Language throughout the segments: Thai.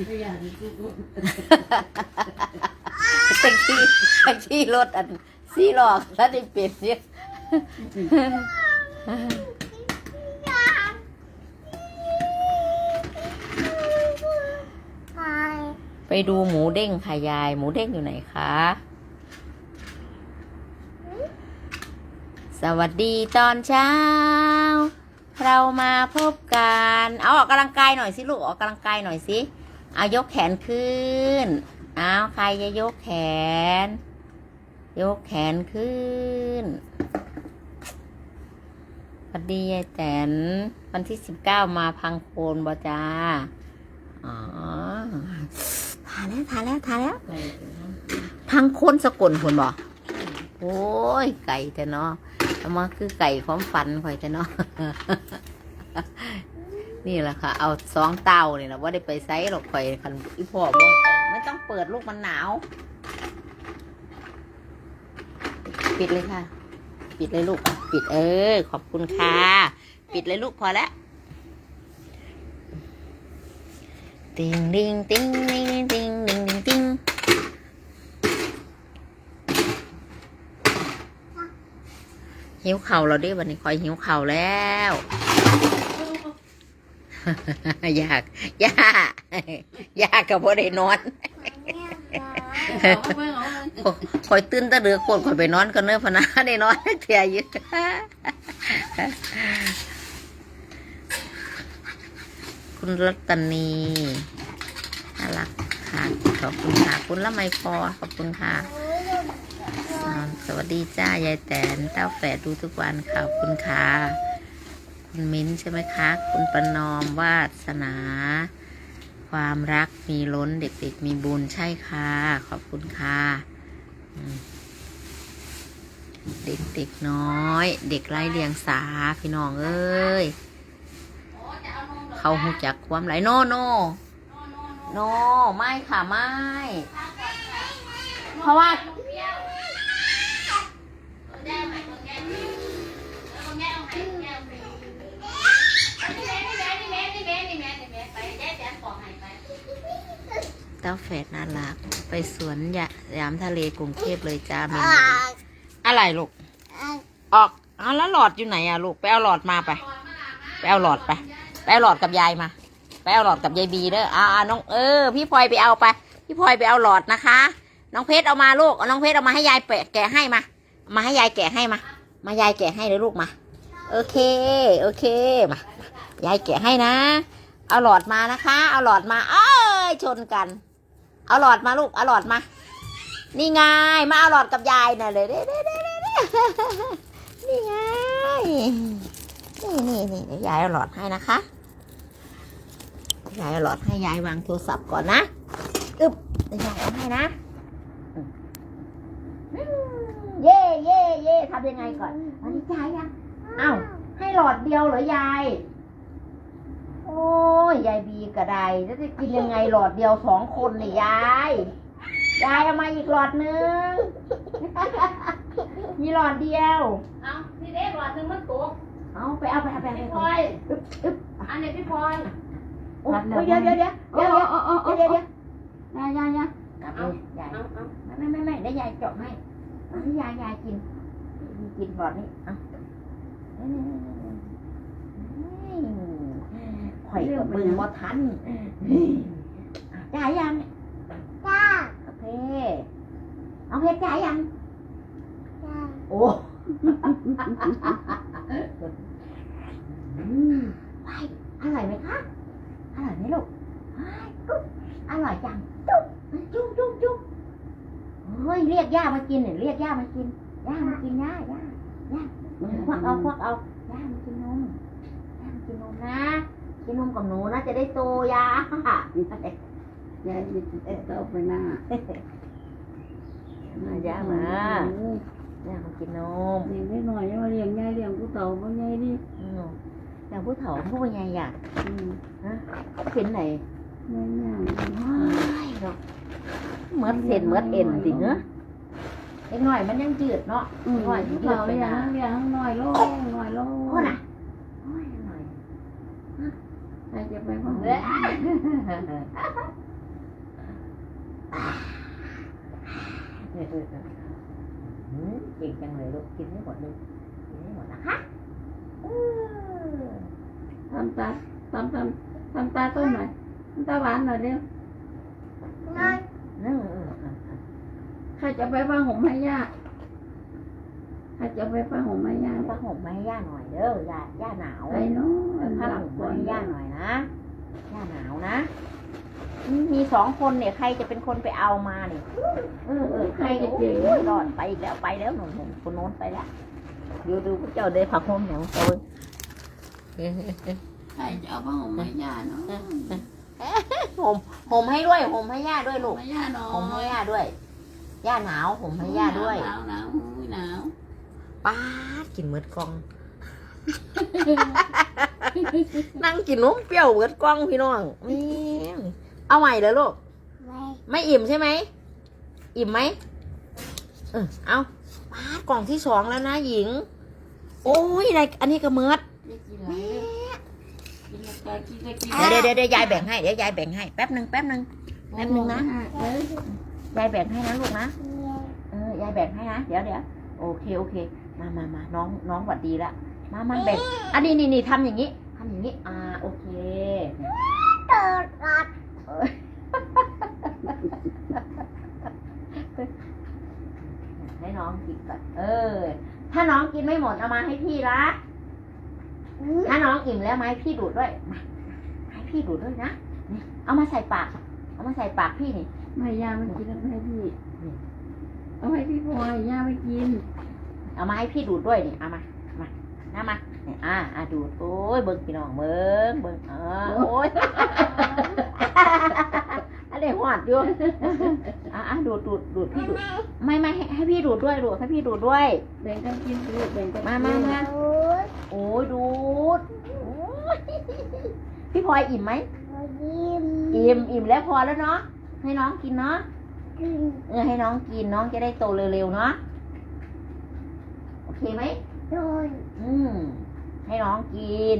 แท็กซี่แท็กซี่รถอันสี่ล้อแล้วได้เป็นเนี่ยไปดูหมูเด้งค่ะยาย หมูเด้งอยู่ไหนคะ สวัสดีตอนเช้า เรามาพบกัน เอาออกกำลังกายหน่อยสิลูกออกกำลังกายหน่อยสิ เอายกแขนขึ้น เอาใครจะยกแขน ยกแขนขึ้นสวัสดียายแตนวันที่สิบเก้ามาพังโคนบอจ้าอ๋อทานแล้วทานแล้วทานแล้วไก่ตัวนั้นพังโคนสกลคนบอกโอ้ย ไก่แต่เนาะเอามาคือไก่ความฝันข่อยแต่เนาะ นี่แหละค่ะ เอาสองเตาเนี่ยนะว่าได้ไปไซส์หรอกข่อยคันอีพ่อบอกไม่ต้องเปิดลูกมันหนาว ปิดเลยค่ะ ปิดเลยลูก ปิดเออ ขอบคุณค่ะ ปิดเลยลูกพอแล้วติงดิงติงดิงติงดิงดิงติงหิวเข่าเราดิวันนี้คอยหิวเข่าแล้ว ยากอยากอยากกับพ่ได้นอนเอาไปเอาไปคอยตื่นแตะเดือโคนคอยไปนอนกันเนื้อะพะนะได้นอนเทียอยืดคุณรัตนีน่ารักค่ะขอบคุณค่ะคุณละไมพอขอบคุณค่ะอ่าสวัสดีจ้ายายแตนเต้าแฝดดูทุกวันขอบคุณค่ะ คุณมิ้นใช่ไหมคะ คุณประนอมวาสนา ความรักมีล้นเด็กๆมีบุญใช่ค่ะ ขอบคุณค่ะ เด็กๆน้อย เด็กไร้เดียงสาพี่น้องเอ้ย เขาหูจักความไหลโนโนโนไม่ค่ะไม่ เพราะว่า เต้าแฝดน่ารัก ไปสวนยะยามทะเลกรุงเทพเลยจ้าเมนอะไรลูก ออกเอาแล้วหลอดอยู่ไหนอะลูก ไปเอาหลอดมาไป ไปเอาหลอดไป ไปเอาหลอดกับยายมา ไปเอาหลอดกับยายบีเด้ออ่าอ่าน้องเออ พี่พลอยไปเอาไป พี่พลอยไปเอาหลอดนะคะ น้องเพชรเอามาลูก เอาน้องเพชรเอามาให้ยายแปะแกะให้มาเอามาให้ยายแกะให้มา มายายแกะให้เลยลูกมา โอเค โอเค มา ยายแกะให้นะ เอาหลอดมานะคะ เอาหลอดมา เอ้ย ชนกัน เอาหลอดมาลูก เอาหลอดมา นี่ไง มาเอาหลอดกับยายน่ะเลยเด้เด้เด้เด้เด้นี่ไง นี่นี่นี่เดี๋ยวยายเอาหลอดให้นะคะ ยายเอาหลอดให้ยายวางโทรศัพท์ก่อนนะอึ๊บเดี๋ยวยายเอาให้นะอืมเย่เย่เย่ทำยังไงก่อนอันนี้ยายยัง เอ้า ให้หลอดเดียวเหรอยาย โอ้ยยายบีกระไดแล้วจะกินยังไงหลอดเดียวสองคนนี่ยาย ยายเอามาอีกหลอดหนึง มีหลอดเดียว เอานี่เด็กหลอดหนึงมันตกเอาไปเอาไปเอาไปเอาพี่พไปลอยอึ๊บอึ๊บอันนี้พี่พลอยโอ้ยเดี๋ยวเดี๋ยวเดี๋ยวเดี๋ยวเดี๋ยวโอ้โอ้โอ้เดี๋ยวโอ้เดี๋ยวเดี๋ยวยายายากลับเลยยายเอาเอาไม่ไม่ไม่ได้ยายเจาะให้เอาให้ยายยายกิน กินหลอดนี้เอา ข่อยกับมึงบ่ทันจ่ายยังจ้าโอเคเอาเพชรจ่ายยังโอ้อืมไปอร่อยไหมคะอร่อยไหมลูกอ้ายกุ๊บอร่อยจังจุ๊บจุ๊บจุ๊บจุ๊บเฮ้ยเรียกย่ามากินเนี่ยเรียกย่ามากินย่ามากินย่าย่าย่าควักเอาควักเอาย่ามากินนมย่ามากินนมนะ กินนมกับหนูนะจะได้โตยายายมีแต่เต้าไปหน้ามาย่ามาย่ามากินนมเลี้ยงได้หน่อยว่าเลี้ยงยายเลี้ยงกูเต่าบ่ยายนี่อืมอย่างผู้เฒ่าผู้ใหญ่อยากอืมเป็นไหนยายย่างว้ายเนาะเหมือนเส้นเหมือนเอ็นสิเนอะเล็กน้อยมันยังจืดเนาะอืมกูเต่าเลี้ยงเลี้ยงน้อยลงน้อยลงโอ้น่ะโอ้ยหน่อย ใครจะไปพร้อมเก่งจังเลยลูกกินให้หมดเลยกินให้หมดนะคะทำตาทำทำทำตาต้มหน่อยทำตาหวานหน่อยเร็วนั่นใครจะไปว่าหงมให้ยาก ครจะไปผ้าห่มให้ย่าผ้าห่มมาให้ย่าหน่อยเด้อย่าย่าหนาวไปเนาะผ้าห่มมาให้ย่าหน่อยนะย่าหนาวนะอืมมีสองคนเนี่ยใครจะเป็นคนไปเอามาเนี่ยเออเออใครจะเก่งรอดไปอีกแล้วไปแล้วหนุ่มๆคนโน้นไปแล้วดูดูพวกเจ้าได้ผักห่มอย่างโตยใครจะเอาผ้าห่มให้ย่าเนาะห่มห่มให้ด้วยห่มให้ย่าด้วยลูกให้ย่าหน่อยห่มให้ย่าด้วยย่าหนาวห่มให้ย่าด้วยหนาวหนาวอุ้ยหนาว ป้าดกินเมือดกล่อง นั่งกินนมเปรี้ยวเมือดกล่องพี่น้องแม่งเอาใหม่เลยลูกไม่อิ่มใช่ไหม อิ่มไหม เออเอาป้าดกล่องที่สองแล้วนะหญิง โอ้ยอะไรอันนี้ก็เมือดไม่กินอะไรเลยกินอะไรกินอะไรกินเดี๋ยวเดี๋ยวเดี๋ยวยายแบ่งให้ เดี๋ยวยายแบ่งให้แป๊บหนึ่งแป๊บหนึ่ง แป๊บนึงนะ เอ้ยยายแบ่งให้นะลูกนะ เออยายแบ่งให้นะ เดี๋ยวเดี๋ยวโอเค โอเค มามามาน้องน้องหวัดดีละมามาแบ่งอันนี้นี่นี่ทำอย่างนี้ทำอย่างนี้ อ่าโอเคเออให้น้องกินก่อนเออ ถ้าน้องกินไม่หมดเอามาให้พี่ละถ้าน้องอิ่มแล้วมาให้พี่ดูดด้วยมาให้พี่ดูดด้วยนะนี่เอามาใส่ปาก เอามาใส่ปากพี่นี่ไม่ย่าไม่กินแล้วให้พี่เอาให้พี่พลอยย่าไม่กิน เอามาให้พี่ดูดด้วยนี่เอามามาน้ามาเนี่ยอ่าอ่าดูดโอ้ยเบิ้งพี่น้องเบิ้งเบิ้งเออโอ้ยอันนี้หอดอยู่อ่าอ่าดูดดูดดูดพี่ดูดไม่ไม่ให้ให้พี่ดูดด้วยดูดให้พี่ดูดด้วยแบ่งกันกินลูกแบ่งกันมามามาโอ้ยดูดโอ้ยพี่พลอยอิ่มไหมอิ่มอิ่มแล้วพอแล้วเนาะให้น้องกินเนาะเออให้น้องกินน้องจะได้โตเร็วๆเนาะโอ เคไหมอืม ให้น้องกิน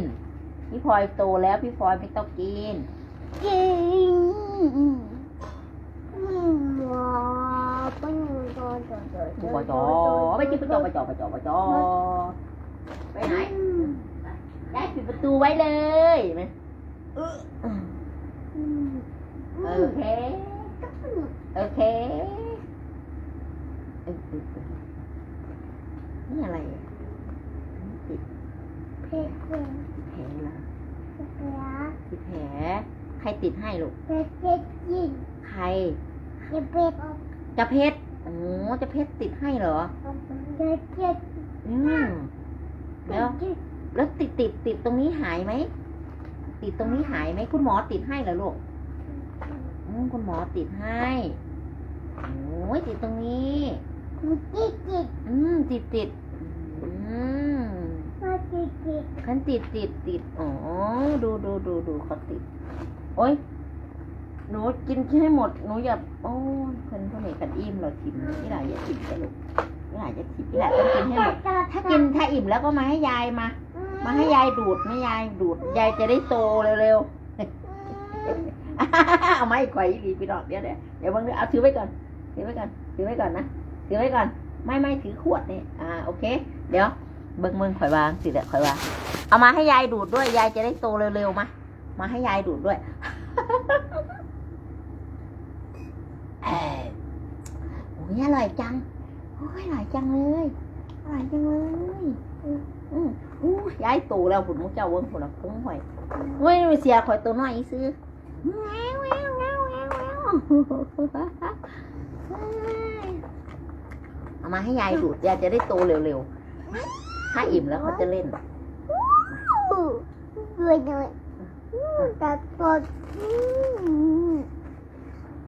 พี่พลอยโตแล้วพี่พลอยไม่ต้องกินปจอไปจิปจอปจอปจอปจอไปไหน ได้ปิดประตูไว้เลยเห็นไหมเออโอเค โอเคเออเออเออนี่ อะไรอะติดแผลเหรอติดแผล ใครติดให้ลูกใครจะเพชรโอ้จะเพชรติดให้เหรออืมแล้วแล้วติดติดติดตรงนี้หายไหมติดตรงนี้หายไหมคุณหมอติดให้เหรอลูกอืมคุณหมอติดให้โอ้ยติดตรงนี้อืมติดติดอืม ขันติดติดติดอ๋อดูดูดูดูเขาติด โอ้ยหนูกินให้หมดหนูอย่าโอ้ยเพิ่นเพิ่นเห็นกันอิ่มเราทิมนี่หลายอย่าทิมจะลูกนี่หลายอย่าทิมนี่หลายต้องกินให้หมดถ้ากินถ้าอิ่มแล้วก็มาให้ยายมา มาให้ยายดูดไม่ยายดูดยายจะได้โตเร็วๆเอาไม้ขว่ดีพี่ดอกเดี๋ยวเดี๋ยวเดี๋ยวบางทีเอาถือไว้ก่อนถือไว้ก่อนถือไว้ก่อนนะถือไว้ก่อน ไม่ไม่ถือขวดนี่อ่าโอเค เดี๋ยว เบิ้งเบิ้งข่อยวางสิเดี๋ยข่อยวางเอามาให้ยายดูดด้วย ยายจะได้โตเร็วๆมา มาให้ยายดูดด้วยโอ้ยอร่อยจัง โอ้ยอร่อยจังเลย อร่อยจังเลย อือือู้ยายโตแล้วผุนมุกเจ้าเวิ้งผุนละคุ้งหอยเว้ยเสียข่อยตัวน้อยอีซื้อเอามาให้ยายดูดยายจะได้โตเร็วๆ ถ้าอิ่มแล้วเขาจะเล่น Good night. That's what.